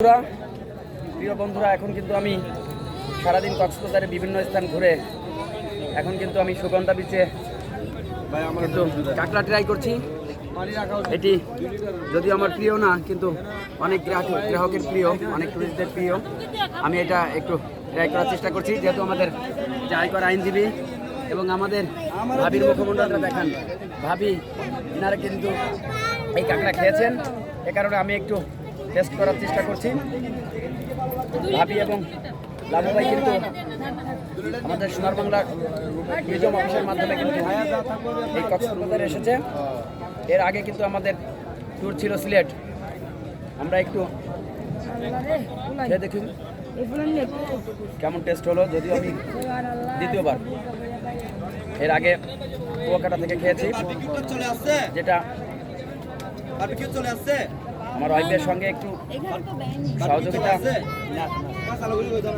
বন্ধুরা প্রিয় বন্ধুরা এখন কিন্তু আমি সারাদিন কক্সবাজারে বিভিন্ন স্থান ঘুরে এখন কিন্তু আমি সুগন্ধা বিচে কিন্তু কাঁকড়া ট্রাই করছি। এটি যদিও আমার প্রিয় না কিন্তু অনেক গ্রাহক গ্রাহকের প্রিয় অনেক টুরিস্টদের প্রিয়। আমি এটা একটু ট্রাই করার চেষ্টা করছি যেহেতু আমাদের যে আয়কর আইনজীবী এবং আমাদের ভাবির মুখমণ্ডলটা দেখান। ভাবি এনারা কিন্তু এই কাঁকড়া খেয়েছেন। এ কারণে আমি একটু টেস্ট করার চেষ্টা করছি। ভাবি এবং লাভু ভাই কিন্তু আমাদের সোনার বাংলার মিউজিয়াম অফিসের মাধ্যমে কিন্তু এই কক্সবাজারে এসেছে। এর আগে কিন্তু আমাদের ট্যুর ছিল সিলেট। আমরা একটু খেয়ে দেখি। কেমন টেস্ট হলো যদিও আমি দ্বিতীয়বার। এর আগে কুয়াকাটা থেকে খেয়েছি। যেটা চলে আসছে। আমার ওয়াইফের সঙ্গে একটু সহযোগিতা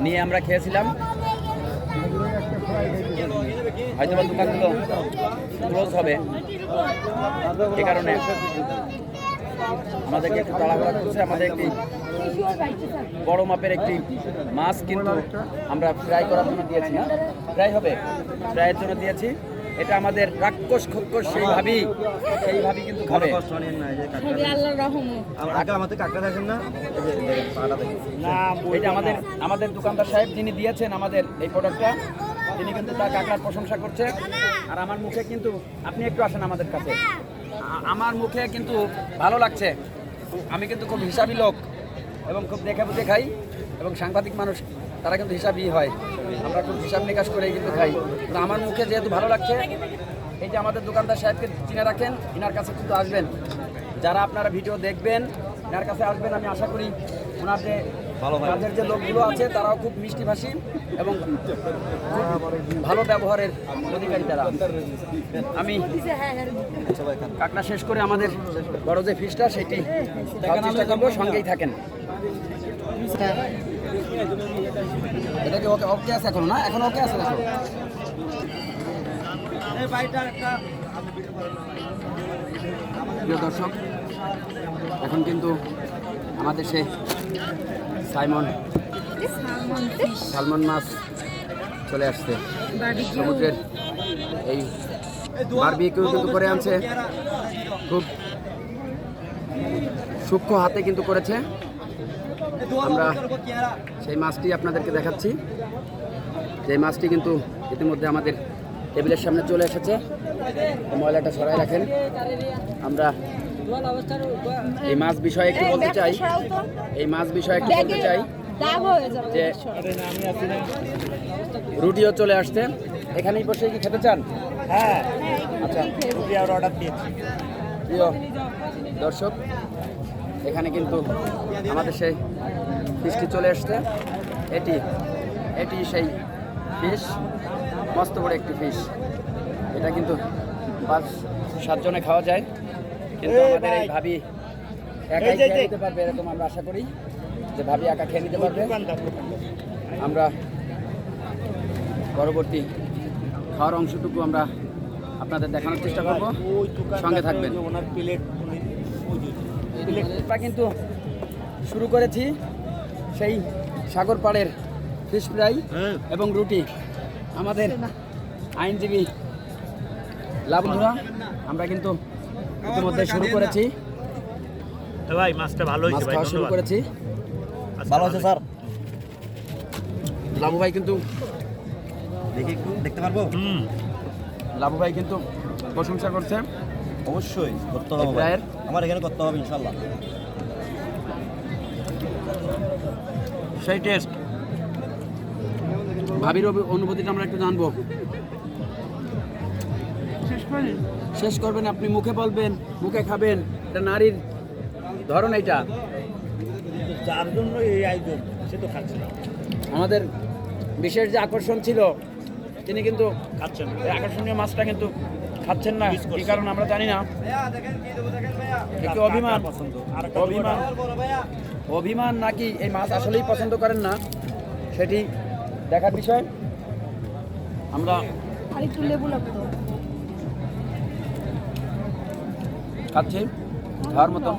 নিয়ে আমরা খেয়েছিলাম। হয়তো বা দোকানগুলো ক্লোজ হবে। এ কারণে আমাদেরকে একটু তাড়াহুড়া করছে। আমাদের একটি বড় মাপের একটি মাছ কিন্তু আমরা ফ্রাই করার জন্য দিয়েছি না? ফ্রাই হবে? ফ্রাইয়ের জন্য দিয়েছি। এটা আমাদের রাক্ষস খক্ষস সেই ভাবি। সেই ভাবি কিন্তু কষ্ট নিয়ে না এই যে কাকড়া খুবই আল্লাহর রহমত। আগে আমাদের কাকড়া দেখেন না? এই যে দেখেন পাটা দেখেন এটা আমাদের আমাদের দোকানদার সাহেব যিনি দিয়েছেন আমাদের এই প্রোডাক্টটা তিনি কিন্তু তার কাকার প্রশংসা করছে। আর আমার মুখে কিন্তু আপনি একটু আসেন আমাদের কাছে। আমার মুখে কিন্তু ভালো লাগছে। আমি কিন্তু খুব হিসাবি লোক এবং খুব দেখে বুঝে খাই এবং সাংবাদিক মানুষ। তারা কিন্তু হিসাবই হয়। আমরা খুব হিসাব নিকাশ করেই কিন্তু খাই। কিন্তু আমার মুখে যেহেতু ভালো লাগছে এই যে আমাদের দোকানদার সাহেবকে চিনে রাখেন ইনার কাছে কিন্তু আসবেন। যারা আপনারা ভিডিও দেখবেন এনার কাছে আসবেন আমি আশা করি ওনার যে কাজের যে লোকগুলো আছে তারাও খুব মিষ্টিভাষী এবং ভালো ব্যবহারের অধিকারী তারা। আমি কাকনা শেষ করে আমাদের বড় যে ফিসটা সেটি খাওয়ার চেষ্টা করব সঙ্গেই থাকেন। এটা কি ওকে ওকে আছে এখন না? এখন ওকে আছে দেখো। এই ভাইটা একটা প্রিয় দর্শক এখন কিন্তু আমাদের সে সাইমন সালমন মাছ চলে আসছে। সমুদ্রের এই বারবিকিউ কিন্তু করে আনছে। খুব সূক্ষ্ম হাতে কিন্তু করেছে। আমরা সেই মাছটি আপনাদেরকে দেখাচ্ছি। যে মাছটি কিন্তু ইতিমধ্যে আমাদের টেবিলের সামনে চলে এসেছে। ময়লাটা সরাই রাখেন। আমরা এই মাছ বিষয়ে একটু বলতে চাই। এই মাছ বিষয়ে একটু বলতে চাই হয়ে যে রুটিও চলে আসছে। এখানেই বসে কি খেতে চান? হ্যাঁ। আচ্ছা। রুটি আর অর্ডার দিয়েছি। প্রিয় দর্শক এখানে কিন্তু আমাদের সেই ফিশটি চলে আসছে। এটি এটি সেই ফিশ মস্ত বড় একটি ফিশ এটা কিন্তু পাঁচ সাতজনে খাওয়া যায়। কিন্তু আমাদের এই ভাবি একাই খেয়ে নিতে পারবে এরকম আমরা আশা করি যে ভাবি একা খেয়ে নিতে পারবে। আমরা পরবর্তী খাওয়ার অংশটুকু আমরা আপনাদের দেখানোর চেষ্টা করব। সঙ্গে থাকবেন। ওনার প্লেট আমরা কিন্তু শুরু করেছি সেই সাগর পাড়ের ফিশ ফ্রাই হ্যাঁ। এবং রুটি। আমাদের আইনজীবী লাভধুরা আমরা কিন্তু ইতিমধ্যে শুরু করেছি। ভাই মাছটা ভালো হয়েছে ভাই শুরু করেছি। ভালো আছে স্যার। লাভু ভাই কিন্তু দেখি দেখতে পারব? হুম। লাভু ভাই কিন্তু প্রশংসা করছে। অবশ্যই করতে হবে? আমার এখানে করতে হবে ইনশাল্লাহ সেই টেস্ট ভাবির অনুভূতিটা আমরা একটু জানব। শেষ করবেন আপনি মুখে বলবেন মুখে খাবেন এটা নারীর ধরন এটা যার জন্য এই আয়োজন সে তো খাচ্ছে না। আমাদের বিশেষ যে আকর্ষণ ছিল তিনি কিন্তু খাচ্ছেন। না। আকর্ষণীয় মাছটা কিন্তু খাচ্ছেন না কি কারণ আমরা জানি না। অভিমান? আর অভিমান? অভিমান নাকি এই মাছ আসলেই পছন্দ করেন না? সেটি দেখার বিষয়। আমরা খাচ্ছি খাওয়ার মতো